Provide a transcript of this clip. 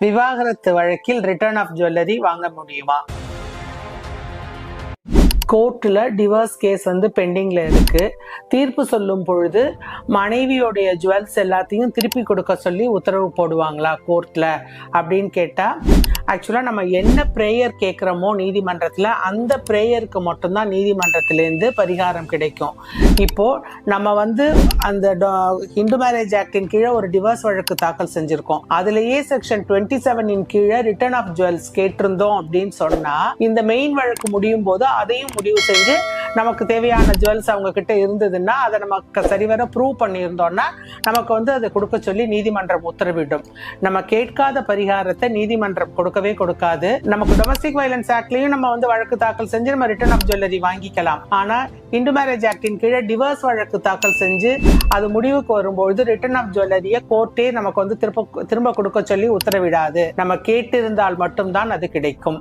விவாகரத்து வழக்கில் return of jewellery வாங்க முடியுமா? கோர்ட்டில் டிவோர்ஸ் கேஸ் வந்து பெண்டிங்கில் இருக்குது தீர்ப்பு சொல்லும் பொழுது மனைவியோடைய ஜுவல்ஸ் எல்லாத்தையும் திருப்பி கொடுக்க சொல்லி உத்தரவு போடுவாங்களா கோர்ட்டில் அப்படின்னு கேட்டால் ஆக்சுவலாக நம்ம என்ன ப்ரேயர் கேட்குறோமோ நீதிமன்றத்தில் அந்த ப்ரேயருக்கு மட்டும்தான் நீதிமன்றத்திலேருந்து பரிகாரம் கிடைக்கும். இப்போது நம்ம வந்து அந்த இந்து மேரேஜ் ஆக்டின் கீழே ஒரு டிவோர்ஸ் வழக்கு தாக்கல் செஞ்சுருக்கோம். அதுலேயே செக்ஷன் டுவெண்ட்டி செவனின் கீழே ரிட்டர்ன் ஆஃப் ஜுவல்ஸ் கேட்டிருந்தோம் அப்படின்னு சொன்னால் இந்த மெயின் வழக்கு முடியும் போது அதையும் முடிவு செஞ்சு நமக்கு தேவையான ஜுவல்ஸ் அவங்க கிட்ட இருந்ததுன்னா அதை நமக்கு சரிவர ப்ரூவ் பண்ணியிருந்தோம்னா நமக்கு வந்து அதை கொடுக்க சொல்லி நீதிமன்றம் உத்தரவிடும். நம்ம கேட்காத பரிகாரத்தை நீதிமன்றம் கொடுக்கவே கொடுக்காது. நமக்கு டொமஸ்டிக் வயலன்ஸ் ஆக்ட்லயும் நம்ம வந்து வழக்கு தாக்கல் செஞ்சு நம்ம ரிட்டர்ன் ஆஃப் ஜுவல்லரி வாங்கிக்கலாம். ஆனா இந்து மேரேஜ் ஆக்டின் கீழே டிவோர்ஸ் வழக்கு தாக்கல் செஞ்சு அது முடிவுக்கு வரும்பொழுது ரிட்டர்ன் ஆஃப் ஜுவல்லரியை கோர்ட்டே நமக்கு வந்து திரும்ப திரும்ப கொடுக்க சொல்லி உத்தரவிடாது. நம்ம கேட்டிருந்தால் மட்டும்தான் அது கிடைக்கும்.